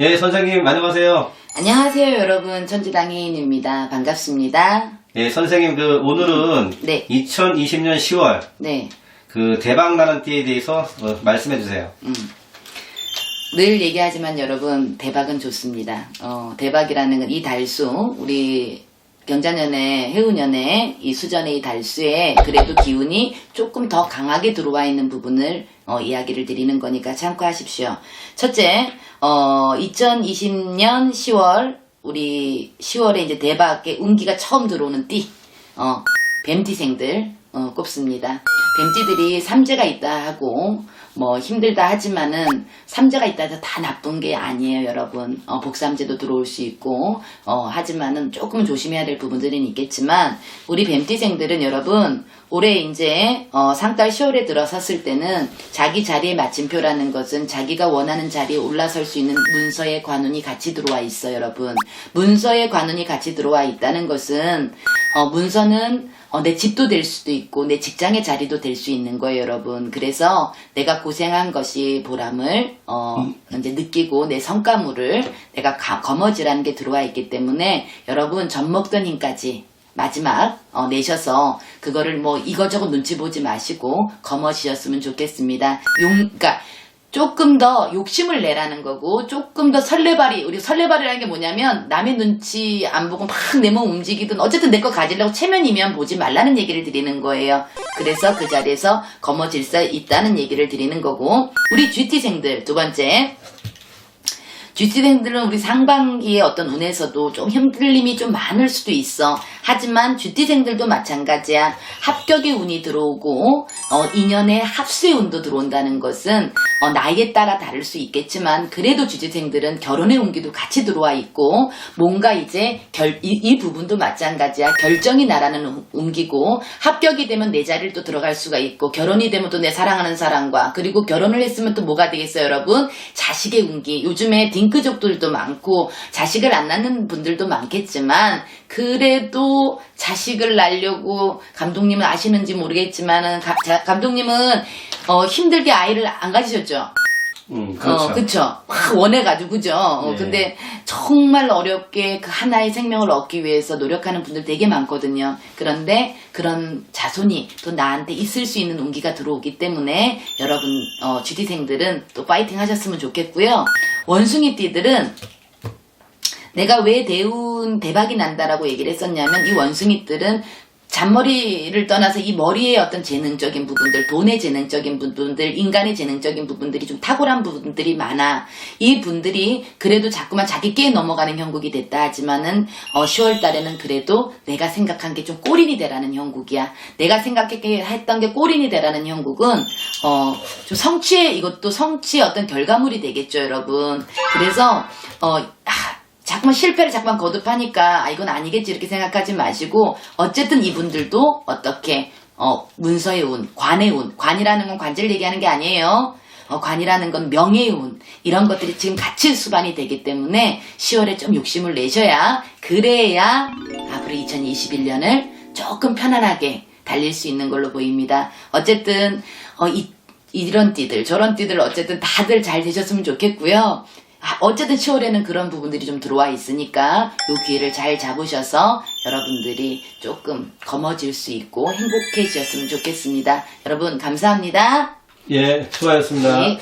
예, 선생님 안녕하세요. 안녕하세요, 여러분. 천지당해인입니다. 반갑습니다. 예, 선생님 그 오늘은 네. 2020년 10월 네. 그 대박 나는 띠에 대해서 어, 말씀해 주세요. 음. 늘 얘기하지만 여러분, 대박은 좋습니다. 어, 대박이라는 건 이 달수, 우리 경자년의 해운년의 이 수전의 이 달수에 그래도 기운이 조금 더 강하게 들어와 있는 부분을 어, 이야기를 드리는 거니까 참고하십시오. 첫째, 어, 2020년 10월, 우리 10월에 이제 대박의 운기가 처음 들어오는 띠, 어, 뱀띠생들, 어, 꼽습니다. 뱀띠들이 삼재가 있다 하고, 뭐 힘들다 하지만은 삼재가 있다 해서 다 나쁜 게 아니에요, 여러분. 어, 복삼재도 들어올 수 있고, 어, 하지만은 조금 조심해야 될 부분들은 있겠지만, 우리 뱀띠생들은 여러분, 올해 이제, 어, 상달 10월에 들어섰을 때는 자기 자리에 마침표라는 것은 자기가 원하는 자리에 올라설 수 있는 문서의 관운이 같이 들어와 있어요, 여러분. 문서의 관운이 같이 들어와 있다는 것은, 어, 문서는 어, 내 집도 될 수도 있고 내 직장의 자리도 될 수 있는 거예요, 여러분. 그래서 내가 고생한 것이 보람을 어, 이제 느끼고 내 성과물을 내가 가- 거머쥐라는 게 들어와 있기 때문에 여러분 젖 먹던 힘까지 마지막 어, 내셔서 그거를 뭐 이거저거 눈치 보지 마시고 거머쥐셨으면 좋겠습니다. 용, 그러니까 조금 더 욕심을 내라는 거고 조금 더 설레발이 우리 설레발이라는 게 뭐냐면 남의 눈치 안 보고 막 내 몸 움직이든 어쨌든 내 거 가지려고 체면이면 보지 말라는 얘기를 드리는 거예요. 그래서 그 자리에서 거머쥘 수 있다는 얘기를 드리는 거고 우리 GT생들 두 번째 GT생들은 우리 상반기의 어떤 운에서도 좀 힘들림이 좀 많을 수도 있어. 하지만 GT생들도 마찬가지야. 합격의 운이 들어오고, 어, 인연의 합수의 운도 들어온다는 것은, 어, 나이에 따라 다를 수 있겠지만, 그래도 GT생들은 결혼의 운기도 같이 들어와 있고, 뭔가 이제 결, 이, 이 부분도 마찬가지야. 결정이 나라는 운- 운기고, 합격이 되면 내 자리를 또 들어갈 수가 있고, 결혼이 되면 또 내 사랑하는 사람과, 그리고 결혼을 했으면 또 뭐가 되겠어요, 여러분? 자식의 운기. 요즘에 딩크족들도 많고, 자식을 안 낳는 분들도 많겠지만, 그래도 자식을 낳으려고, 감독님은 아시는지 모르겠지만은, 가- 자- 감독님은, 어, 힘들게 아이를 안 가지셨죠? 음, 그렇죠. 어, 그쵸. 막 원해가지고, 그죠? 어, 네. 근데 정말 어렵게 그 하나의 생명을 얻기 위해서 노력하는 분들 되게 많거든요. 그런데 그런 자손이 또 나한테 있을 수 있는 운기가 들어오기 때문에 여러분, 어, GT생들은 또 파이팅 하셨으면 좋겠고요. 원숭이띠들은 내가 왜 대운 대박이 난다라고 얘기를 했었냐면 이 원숭이들은 잔머리를 떠나서 이 머리의 어떤 재능적인 부분들, 돈의 재능적인 부분들, 인간의 재능적인 부분들이 좀 탁월한 부분들이 많아. 이 분들이 그래도 자꾸만 자기 깨 넘어가는 형국이 됐다 하지만은 어, 10월 달에는 그래도 내가 생각한 게 좀 꼬린이 되라는 형국이야. 내가 생각했던 게 꼬린이 되라는 형국은 어, 좀 성취의 이것도 성취의 어떤 결과물이 되겠죠, 여러분. 그래서 어, 아, 자꾸만 실패를 자꾸만 거듭하니까 아 이건 아니겠지 이렇게 생각하지 마시고 어쨌든 이분들도 어떻게 어 문서의 운, 관의 운, 관이라는 건 관제를 얘기하는 게 아니에요. 어, 관이라는 건 명예의 운 이런 것들이 지금 같이 수반이 되기 때문에 10월에 좀 욕심을 내셔야 그래야 앞으로 2021년을 조금 편안하게 달릴 수 있는 걸로 보입니다. 어쨌든 어, 이, 이런 띠들 저런 띠들 어쨌든 다들 잘 되셨으면 좋겠고요. 아, 어쨌든 10월에는 그런 부분들이 좀 들어와 있으니까 요 기회를 잘 잡으셔서 여러분들이 조금 거머쥘 수 있고 행복해지셨으면 좋겠습니다. 여러분 감사합니다. 예, 수고하셨습니다. 네.